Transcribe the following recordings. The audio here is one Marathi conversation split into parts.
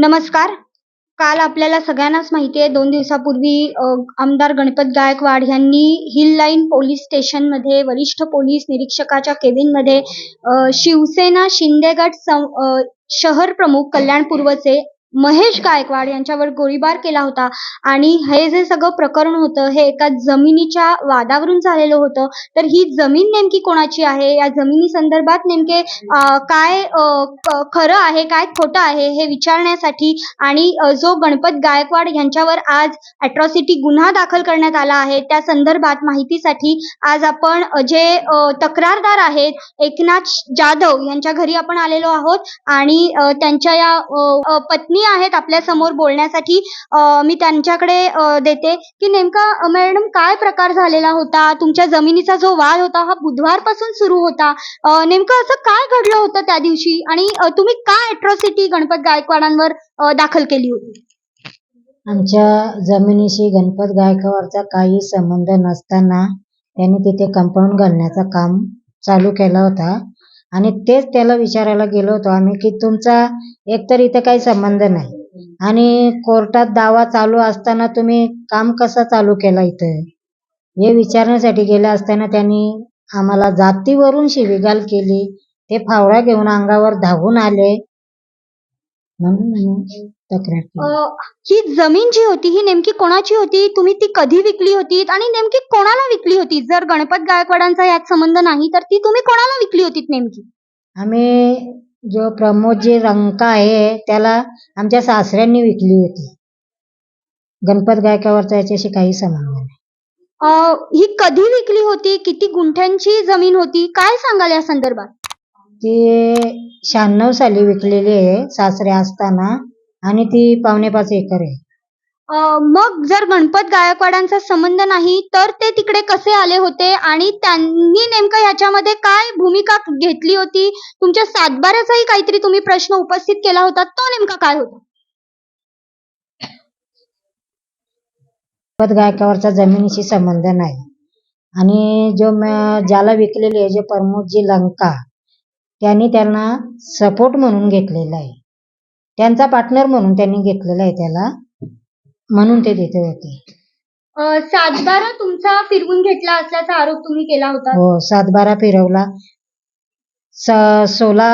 नमस्कार. काल आपल्याला सगळ्यांनाच माहिती आहे दोन दिवसापूर्वी आमदार गणपत गायकवाड यांनी हिल लाईन पोलीस स्टेशनमध्ये वरिष्ठ पोलीस निरीक्षकाच्या केबिनमध्ये शिवसेना शिंदेगड अ, शहर प्रमुख कल्याण पूर्वचे महेश गायकवाड यांच्यावर गोळीबार केला होता. आणि हे जे सगळं प्रकरण होतं हे एका जमिनीच्या वादावरून झालेलं होतं. तर ही जमीन नेमकी कोणाची आहे? या जमिनी संदर्भात नेमके काय खरं आहे काय खोटं आहे हे विचारण्यासाठी आणि जो गणपत गायकवाड यांच्यावर आज अॅट्रॉसिटी गुन्हा दाखल करण्यात आला आहे त्या संदर्भात माहितीसाठी आज आपण जे तक्रारदार आहेत एकनाथ जाधव यांच्या घरी आपण आलेलो आहोत. आणि त्यांच्या या पत्नी अ, आहेत आपल्यासमोर बोलण्यासाठी. मी त्यांच्याकडे देते. की नेमका मॅडम काय प्रकार झालेला होता? तुमच्या जमिनीचा जो वाद होता हा बुधवारपासून सुरू होता. नेमकं असं काय घडलं होतं त्या दिवशी? आणि तुम्ही काय अट्रॉसिटी गणपत गायकवाडांवर दाखल केली होती? आमच्या जमिनीशी गणपत गायकवाडचा काही संबंध नसताना त्यांनी तिथे कंपाऊंड घालण्याचं काम चालू केलं होता. आणि तेच त्याला विचारायला गेलो होतो आम्ही की तुमचा एकतर इथं काही संबंध नाही. आणि कोर्टात दावा चालू असताना तुम्ही काम कसा चालू केला इथं? हे विचारण्यासाठी गेले असताना त्यांनी आम्हाला जातीवरून शिवीगाळ केली. ते फावडा घेऊन अंगावर धावून आले. म्हणून तक्रार केली. अ, ही जमीन जी होती ही नेमकी कोणाची होती? तुम्ही ती कधी विकली होती आणि नेमकी कोणाला विकली होती? जर गणपत गायकवाडांचा यात संबंध नाही तर ती तुम्ही कोणाला विकली होती नेमकी? आम्ही जो प्रमोदजी रंका आहे त्याला आमच्या सासऱ्यांनी विकली होती. गणपत गायकावरचा याच्याशी काही संबंध नाही. अ, ही कधी विकली होती? किती गुंठ्यांची जमीन होती? काय सांगाल या संदर्भात? ती शहाण्णव साली विकलेली आहे सासरे असताना. आणि ती पावणे पाच एकर आहे. अ, मग जर गणपत गायकवाडांचा संबंध नाही तर ते तिकडे कसे आले होते? आणि त्यांनी नेमकं ह्याच्यामध्ये काय भूमिका घेतली होती? तुमच्या सातबाऱ्याचाही काहीतरी तुम्ही प्रश्न उपस्थित केला होता तो नेमका काय होता? गणपत गायकावरचा जमिनीशी संबंध नाही. आणि जो म- ज्याला विकलेली आहे जे प्रमोदजी लंका त्यांनी त्यांना सपोर्ट म्हणून घेतलेला आहे. त्यांचा पार्टनर म्हणून त्यांनी घेतलेला आहे त्याला म्हणून ते तिथे होते अ, सातबारा तुमचा फिरवून घेतला असल्याचा आरोप तुम्ही केला होता? हो सातबारा फिरवला. स सोळा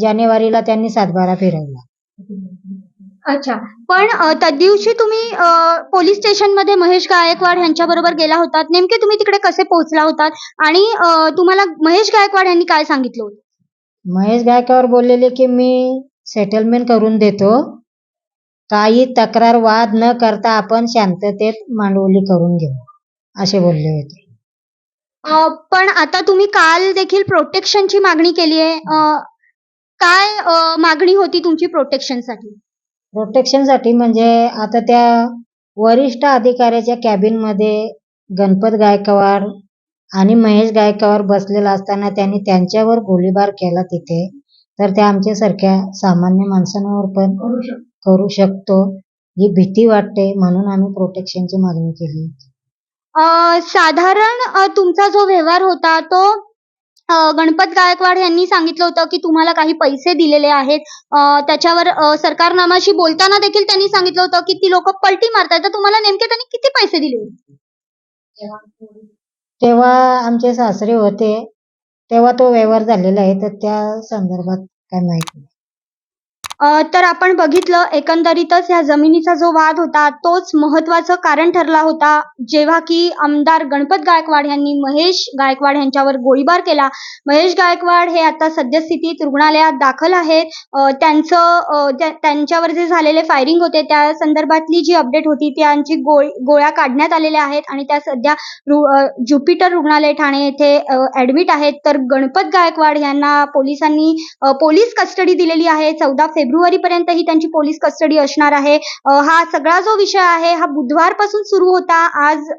जानेवारीला त्यांनी सातबारा फिरवला. अच्छा पण अ, त्या दिवशी तुम्ही अ, पोलीस स्टेशनमध्ये महेश गायकवाड यांच्या बरोबर गेला होतात. नेमके तुम्ही तिकडे कसे पोहोचला होतात? आणि अ, तुम्हाला महेश गायकवाड यांनी काय सांगितलं होतं? महेश गायकवाड बोललेले की मी सेटलमेंट करून देतो. काही तक्रार वाद न करता आपण शांततेत मांडवली करून घेऊ. असे बोलले होते. अ, पण आता तुम्ही काल देखील प्रोटेक्शनची मागणी केली आहे. अ, काय अ, मागणी होती तुमची प्रोटेक्शनसाठी? प्रोटेक्शनसाठी म्हणजे आता त्या वरिष्ठ अधिकाऱ्याच्या कॅबिनमध्ये गणपत गायकवाड आणि महेश गायकवाड बसलेला असताना त्यांनी त्यांच्यावर गोळीबार केला तिथे. तर त्या आमच्यासारख्या सामान्य माणसांवर पण करू शकतो. ही भीती वाटते म्हणून आम्ही प्रोटेक्शनची मागणी केली. अ, साधारण अ, तुमचा जो व्यवहार होता तो अ, गणपत गायकवाड यांनी सांगितलं होतं की तुम्हाला काही पैसे दिलेले आहेत. अ, त्याच्यावर अ, सरकारनामाशी बोलताना देखील त्यांनी सांगितलं होतं की ती लोक पलटी मारतायत. तर तुम्हाला नेमके त्यांनी किती पैसे दिले तेव्हा आमचे सासरे होते तेव्हा तो व्यवहार झालेला आहे तर त्या संदर्भात काय माहिती नाही. तर आपण बघितलं एकंदरीतच ह्या जमिनीचा जो वाद होता तोच महत्वाचं कारण ठरला होता. जेव्हा की आमदार गणपत गायकवाड यांनी महेश गायकवाड यांच्यावर गोळीबार केला. महेश गायकवाड हे आता सद्यस्थितीत रुग्णालयात दाखल आहेत. त्यांचं त्यांच्यावर जे झालेले फायरिंग होते त्या संदर्भातली जी अपडेट होती त्यांची गोळी गोळ्या काढण्यात आलेल्या आहेत आणि त्या सध्या रु- ज्युपिटर रुग्णालय ठाणे येथे ऍडमिट आहेत. तर गणपत गायकवाड यांना पोलिसांनी पोलीस कस्टडी दिलेली आहे. चौदा फेब्रुवारी पर्यंत ही त्यांची पोलीस कस्टडी असणार आहे. हा सगळा जो विषय आहे हा बुधवारपासून सुरू होता. आज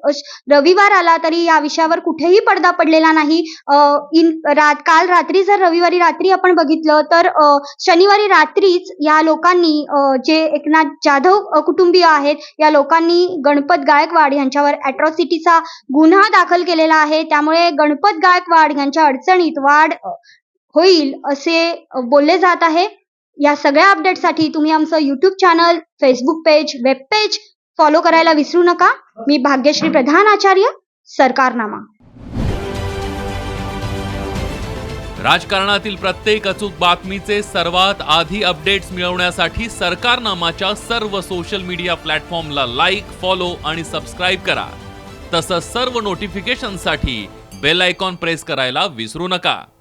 रविवार आला तरी या विषयावर कुठेही पडदा पडलेला नाही. इन रात काल रात्री जर रविवारी रात्री आपण बघितलं तर शनिवारी रात्रीच या लोकांनी जे एकनाथ जाधव कुटुंबीय आहेत या लोकांनी गणपत गायकवाड यांच्यावर अॅट्रॉसिटीचा गुन्हा दाखल केलेला आहे. त्यामुळे गणपत गायकवाड यांच्या अडचणीत वाढ होईल असे बोलले जात आहे. या सगळ्या अपडेटसाठी तुम्ही आमचं YouTube channel Facebook page web page follow करायला विसरू नका. मी भाग्यश्री प्रधान आचार्य सरकारनामा. राजकारणातील प्रत्येक अचूक बातमीचे सर्वात आधी अपडेट्स मिळवण्यासाठी सरकारनामाच्या सर्व सोशल मीडिया प्लॅटफॉर्मला लाईक फॉलो आणि सबस्क्राईब करा. तसंच सर्व नोटिफिकेशनसाठी बेल आयकॉन प्रेस करायला विसरू नका.